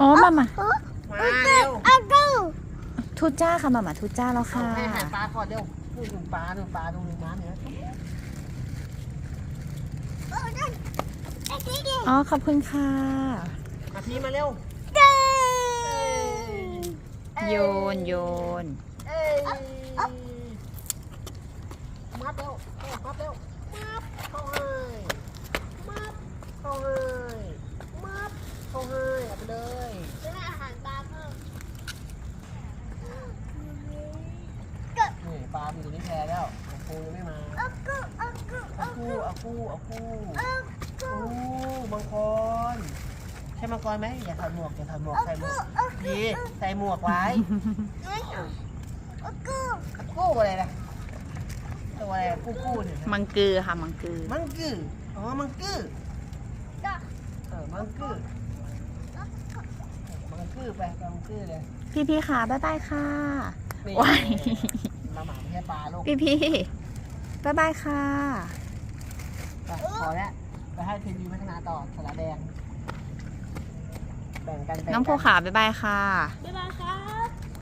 อ๋อมามามาเร็วทูจ้าค่ะมามาทูจ้าแล้วเอาค่ะให้อาหารปลาก่อนเร็วดูดูปลาดูปลาดูดูน้ำเนี่ยอ๋อขอบคุณค่ะมาพี่มาเร็วโยนโยนเอ้ยมัดเร็วมัดเร็วมัดเข้าให้มัดเข้าให้มัดเข้า ให้เอาไปเลยนี่ปลาอยู่ในแพแล้วของปูยังไม่มาเอากู้เอากู้เอากู้เอากู้มังกรใช่มังกรไหมอย่าถอดหมวกอย่าถอดหมวกใส่หมวกดีใส่หมวกไว้เอากู้อะไรนะตัวอะไรกู้กู้เนี่ยมังกือค่ะมังกือมังกืออ๋อมังกือเออมังกือ มังกือไปไปมังกือเลยพี่พี่ๆค่ะบ๊ายบายค่ะ นี่ว้าย มาหมาไม่ใช่ปลาลูกพี่พี่บ๊ายบายค่ะ ไปพอแล้วไปให้ทีวีพัฒนาต่อสระแดง แบ่งกันแบ่งกัน้องภูขาบ๊ายบายค่ะ บ๊ายบายครับ